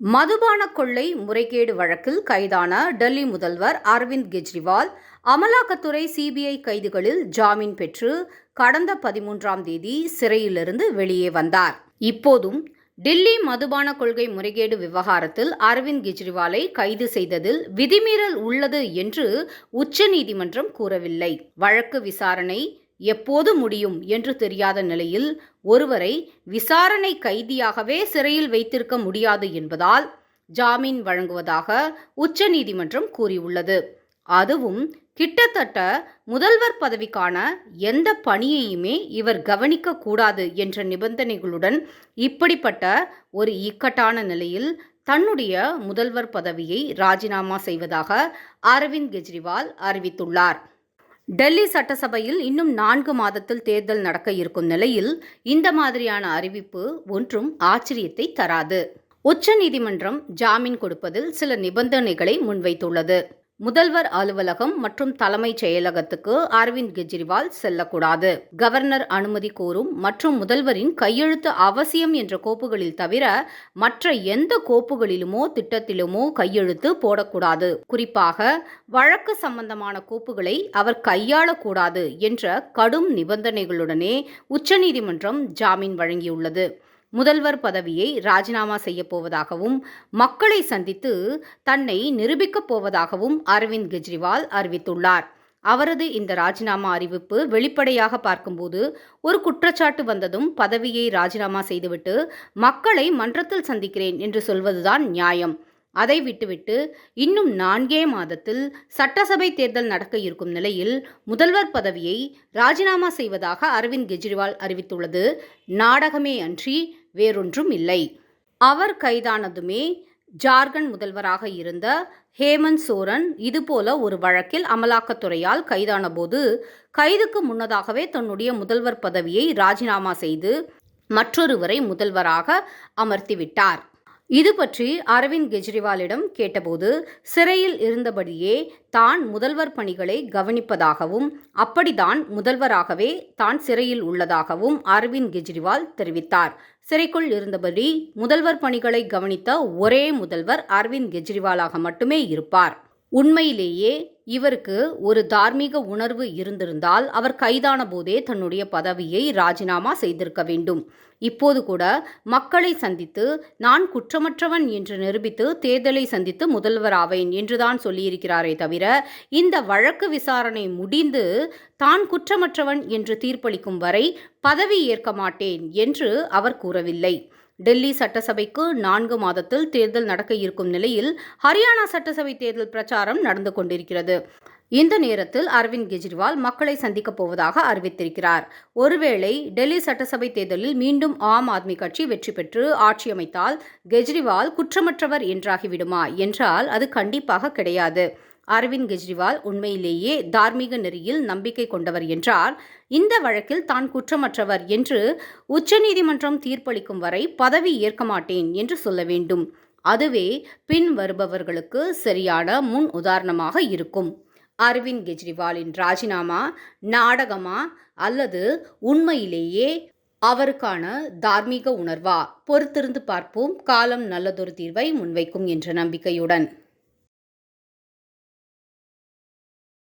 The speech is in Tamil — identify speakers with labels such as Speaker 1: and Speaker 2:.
Speaker 1: மதுபான கொள்ளை முறைகேடு வழக்கில் கைதான டெல்லி முதல்வர் அரவிந்த் கெஜ்ரிவால் அமலாக்கத்துறை சிபிஐ கைதுகளில் ஜாமீன் பெற்று கடந்த பதிமூன்றாம் தேதி சிறையிலிருந்து வெளியே வந்தார். இப்போதும் டில்லி மதுபான கொள்கை முறைகேடு விவகாரத்தில் அரவிந்த் கெஜ்ரிவாலை கைது செய்ததில் விதிமீறல் உள்ளது என்று உச்சநீதிமன்றம் கூறவில்லை. வழக்கு விசாரணை எப்போது முடியும் என்று தெரியாத நிலையில் ஒருவரை விசாரணை கைதியாகவே சிறையில் வைத்திருக்க முடியாது என்பதால் ஜாமீன் வழங்குவதாக உச்சநீதிமன்றம் கூறியுள்ளது. அதுவும் கிட்டத்தட்ட முதல்வர் பதவிக்கான எந்த பணியையுமே இவர் கவனிக்க கூடாது என்ற நிபந்தனைகளுடன் இப்படிப்பட்ட ஒரு இக்கட்டான நிலையில் தன்னுடைய முதல்வர் பதவியை ராஜினாமா செய்வதாக அரவிந்த் கெஜ்ரிவால் அறிவித்துள்ளார். டெல்லி சட்டசபையில் இன்னும் நான்கு மாதத்தில் தேர்தல் நடக்க இருக்கும் நிலையில் இந்த மாதிரியான அறிவிப்பு ஒன்றும் ஆச்சரியத்தை தராது. உச்சநீதிமன்றம் ஜாமீன் கொடுப்பதில் சில நிபந்தனைகளை முன்வைத்துள்ளது. முதல்வர் அலுவலகம் மற்றும் தலைமைச் செயலகத்துக்கு அரவிந்த் கெஜ்ரிவால் செல்லக்கூடாது. கவர்னர் அனுமதி கோரும் மற்றும் முதல்வரின் கையெழுத்து அவசியம் என்ற கோப்புகளில் தவிர மற்ற எந்த கோப்புகளிலுமோ திட்டத்திலுமோ கையெழுத்து போடக்கூடாது. குறிப்பாக வழக்கு சம்பந்தமான கோப்புகளை அவர் கையாளக்கூடாது என்ற கடும் நிபந்தனைகளுடனே உச்சநீதிமன்றம் ஜாமீன் வழங்கியுள்ளது. முதல்வர் பதவியை ராஜினாமா செய்யப் போவதாகவும் மக்களை சந்தித்து தன்னை நிரூபிக்கப் போவதாகவும் அரவிந்த் கெஜ்ரிவால் அறிவித்துள்ளார். அவரது இந்த ராஜினாமா அறிவிப்பு வெளிப்படையாக பார்க்கும்போது ஒரு குற்றச்சாட்டு வந்ததும் பதவியை ராஜினாமா செய்துவிட்டு மக்களை மன்றத்தில் சந்திக்கிறேன் என்று சொல்வதுதான் நியாயம். அதை விட்டுவிட்டு இன்னும் நான்கே மாதத்தில் சட்டசபை தேர்தல் நடக்க இருக்கும் நிலையில் முதல்வர் பதவியை ராஜினாமா செய்வதாக அரவிந்த் கெஜ்ரிவால் அறிவித்துள்ளது. நாடகமே அன்றி வேறொன்றும் இல்லை. அவர் கைதானதுமே ஜார்க்கண்ட் முதல்வராக இருந்த ஹேமந்த் சோரன் இதுபோல ஒரு வழக்கில் அமலாக்கத்துறையால் கைதான போது கைதுக்கு முன்னதாகவே தன்னுடைய முதல்வர் பதவியை ராஜினாமா செய்து மற்றொருவரை முதல்வராக அமர்த்திவிட்டார். இது பற்றி அரவிந்த் கெஜ்ரிவாலிடம் கேட்டபோது சிறையில் இருந்தபடியே தான் முதல்வர் பணிகளை கவனிப்பதாகவும் அப்படிதான் முதல்வராகவே தான் சிறையில் உள்ளதாகவும் அரவிந்த் கெஜ்ரிவால் தெரிவித்தார். சிறைக்குள் இருந்தபடி முதல்வர் பணிகளை கவனித்த ஒரே முதல்வர் அரவிந்த் கெஜ்ரிவாலாக மட்டுமே இருப்பார். உண்மையிலேயே இவருக்கு ஒரு தார்மீக உணர்வு இருந்திருந்தால் அவர் கைதான போதே தன்னுடைய பதவியை ராஜினாமா செய்திருக்க வேண்டும். இப்போது கூட மக்களை சந்தித்து நான் குற்றமற்றவன் என்று நிரூபித்து தேர்தலை சந்தித்து முதல்வராவேன் என்றுதான் சொல்லியிருக்கிறாரே தவிர இந்த வழக்கு விசாரணை முடிந்து தான் குற்றமற்றவன் என்று தீர்ப்பளிக்கும் வரை பதவி ஏற்க மாட்டேன் என்று அவர் கூறவில்லை. டெல்லி சட்டசபைக்கு நான்கு மாதத்தில் தேர்தல் நடக்க இருக்கும் நிலையில் ஹரியானா சட்டசபை தேர்தல் பிரச்சாரம் நடந்து கொண்டிருக்கிறது. இந்த நேரத்தில் அரவிந்த் கெஜ்ரிவால் மக்களை சந்திக்கப் போவதாக அறிவித்திருக்கிறார். ஒருவேளை டெல்லி சட்டசபை தேர்தலில் மீண்டும் ஆம் ஆத்மி கட்சி வெற்றி பெற்று ஆட்சி அமைத்தால் கெஜ்ரிவால் குற்றமற்றவர் என்றாகிவிடுமா? என்றால் அது கண்டிப்பாக கிடையாது. அரவிந்த் கெஜ்ரிவால் உண்மையிலேயே தார்மீக நெறியில் நம்பிக்கை கொண்டவர் என்றார். இந்த வழக்கில் தான் குற்றமற்றவர் என்று உச்சநீதிமன்றம் தீர்ப்பளிக்கும் வரை பதவி ஏற்க மாட்டேன் என்று சொல்ல வேண்டும். அதுவே பின் வருபவர்களுக்கு சரியான முன் உதாரணமாக இருக்கும். அரவிந்த் கெஜ்ரிவாலின் ராஜினாமா நாடகமா அல்லது உண்மையிலேயே அவருக்கான தார்மீக உணர்வா? பொறுத்திருந்து பார்ப்போம். காலம் நல்லதொரு தீர்வை முன்வைக்கும் என்ற நம்பிக்கையுடன்.